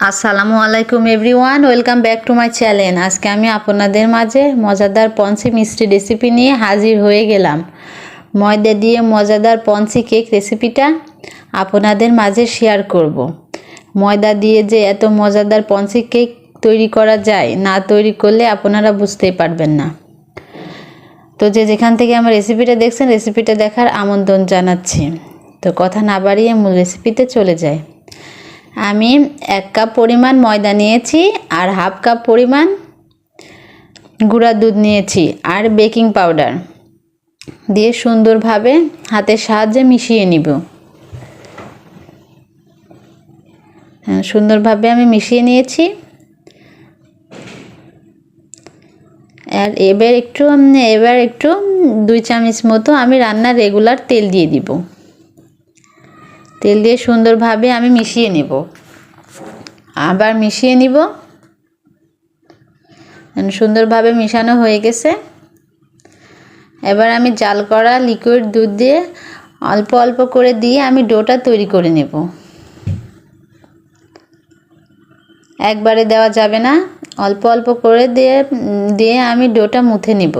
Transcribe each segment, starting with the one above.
আসসালামু আলাইকুম everyone welcome back to my channel আজকে আমি আপনাদের মাঝে মজাদার পঞ্চি মিষ্টি রেসিপি নিয়ে হাজির হয়ে গেলাম। ময়দা দিয়ে মজাদার পঞ্চি কেক রেসিপিটা আপনাদের মাঝে শেয়ার করব। ময়দা দিয়ে যে এত মজাদার পঞ্চি কেক তৈরি করা যায়, না তৈরি করলে আপনারা বুঝতেই পারবেন না। তো যে যেখান থেকে আমার রেসিপিটা দেখছেন রেসিপিটা দেখার আমন্ত্রণ জানাচ্ছি। তো কথা না বাড়িয়ে মূল রেসিপিতে চলে যায় আমি এক কাপ পরিমাণ ময়দা নিয়েছি আর হাফ কাপ পরিমাণ গুঁড়া দুধ নিয়েছি আর বেকিং পাউডার দিয়ে সুন্দরভাবে হাতের সাহায্যে মিশিয়ে নিব। হ্যাঁ, সুন্দরভাবে আমি মিশিয়ে নিয়েছি। আর এবার একটু এবার একটু দুই চামচ মতো আমি রান্নার রেগুলার তেল দিয়ে দিব। তেল দিয়ে সুন্দরভাবে আমি মিশিয়ে নেব। আবার মিশিয়ে নিব। সুন্দরভাবে মিশানো হয়ে গেছে। এবার আমি জাল করা লিকুইড দুধ দিয়ে অল্প অল্প করে দিয়ে আমি ডোটা তৈরি করে নেব। একবারে দেওয়া যাবে না। অল্প অল্প করে দিয়ে দিয়ে আমি ডোটা মুথে নিব।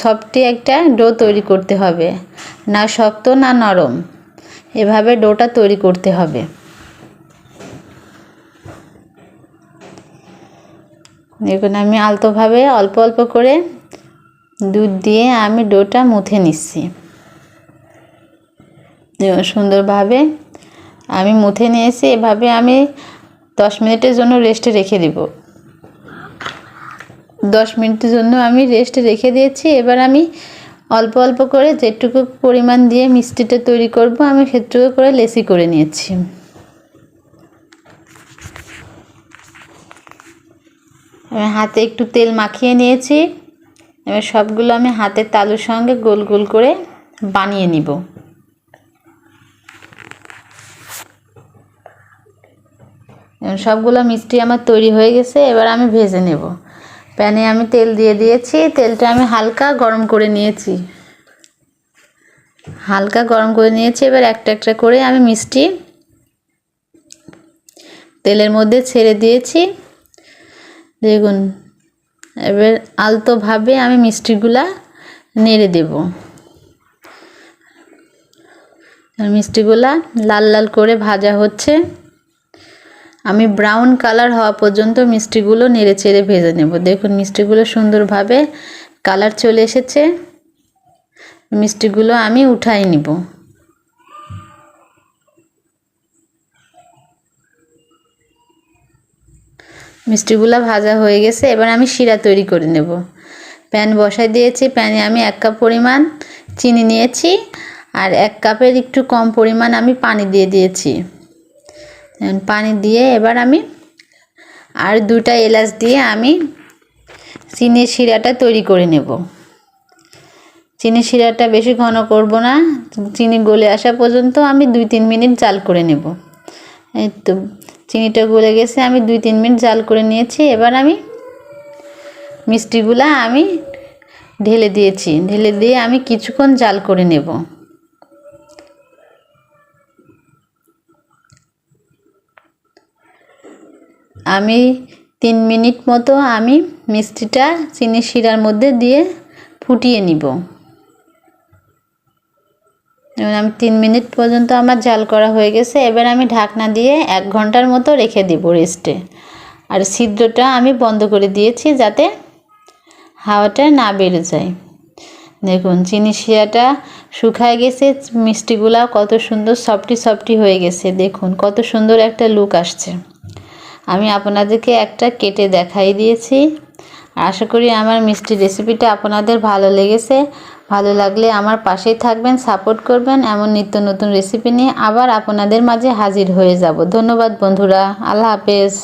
সফটি একটা ডো তৈরি করতে হবে। না শক্ত, না নরম। এভাবে ডোটা তৈরি করতে হবে। দেখুন, আমি আলতোভাবে অল্প অল্প করে দুধ দিয়ে আমি ডোটা মুথে নিচ্ছি। সুন্দরভাবে আমি মুথে নিয়েছি। এভাবে আমি দশ মিনিটের জন্য রেস্টে রেখে দিব। দশ মিনিটের জন্য আমি রেস্টে রেখে দিয়েছি। এবার আমি অল্প অল্প করে যেটুকু পরিমাণ দিয়ে মিষ্টিটা তৈরি করব, আমি সেটুকু করে লেসি করে নিয়েছি। আমি হাতে একটু তেল মাখিয়ে নিয়েছি। এবার সবগুলো আমি হাতের তালুর সঙ্গে গোল গোল করে বানিয়ে নিব। সবগুলো মিষ্টি আমার তৈরি হয়ে গেছে, এবার আমি ভেজে নেব। প্যানে আমি তেল দিয়ে দিয়েছি। তেলটা আমি হালকা গরম করে নিয়েছি। হালকা গরম করে নিয়েছি। এবার একটা একটা করে আমি মিষ্টি তেলের মধ্যে ছেড়ে দিয়েছি। দেখুন, এবার আলতোভাবে আমি মিষ্টিগুলা নেড়ে দেব। মিষ্টিগুলা লাল লাল করে ভাজা হচ্ছে। আমি ব্রাউন কালার হওয়া পর্যন্ত মিষ্টিগুলো নেড়ে চেড়ে ভেজে নেব। দেখুন, মিষ্টিগুলো সুন্দরভাবে কালার চলে এসেছে। মিষ্টিগুলো আমি উঠাই নিব। মিষ্টিগুলো ভাজা হয়ে গেছে, এবার আমি শিরা তৈরি করে নেব। প্যান বসাই দিয়েছি, প্যানে আমি এক কাপ পরিমাণ চিনি নিয়েছি, আর এক কাপের একটু কম পরিমাণ আমি পানি দিয়ে দিয়েছি। পানি দিয়ে এবার আমি আর দুটা এলাচ দিয়ে আমি চিনির শিরাটা তৈরি করে নেব। চিনির শিরাটা বেশি ঘন করব না, চিনি গলে আসা পর্যন্ত আমি দুই তিন মিনিট জাল করে নেব। এই তো, চিনিটা গলে গেছে, আমি দুই তিন মিনিট জাল করে নিয়েছি, এবার আমি মিষ্টিগুলা আমি ঢেলে দিয়েছি। ঢেলে দিয়ে আমি কিছুক্ষণ জাল করে নেব। আমি তিন মিনিট মতো আমি মিষ্টিটা চিনি শিরার মধ্যে দিয়ে ফুটিয়ে নিব। এবার আমি তিন মিনিট পর্যন্ত আমার জাল করা হয়ে গেছে। এবার আমি ঢাকনা দিয়ে এক ঘণ্টার মতো রেখে দিব রেস্টে। আর ছিদ্রটা আমি বন্ধ করে দিয়েছি যাতে হাওয়াটা না বেড়ে যায়। দেখুন, চিনি শিরাটা শুকায় গেছে মিষ্টিগুলা কত সুন্দর সফটি সফটি হয়ে গেছে। দেখুন, কত সুন্দর একটা লুক আসছে। আমি আপনাদেরকে একটা কেটে দেখাই দিয়েছি। আশা করি আমার মিষ্টি রেসিপিটা আপনাদের ভালো লেগেছে। ভালো লাগলে আমার পাশেই থাকবেন, সাপোর্ট করবেন। এমন নিত্য নতুন রেসিপি নিয়ে আবার আপনাদের মাঝে হাজির হয়ে যাব। ধন্যবাদ বন্ধুরা, আল্লাহ হাফেজ।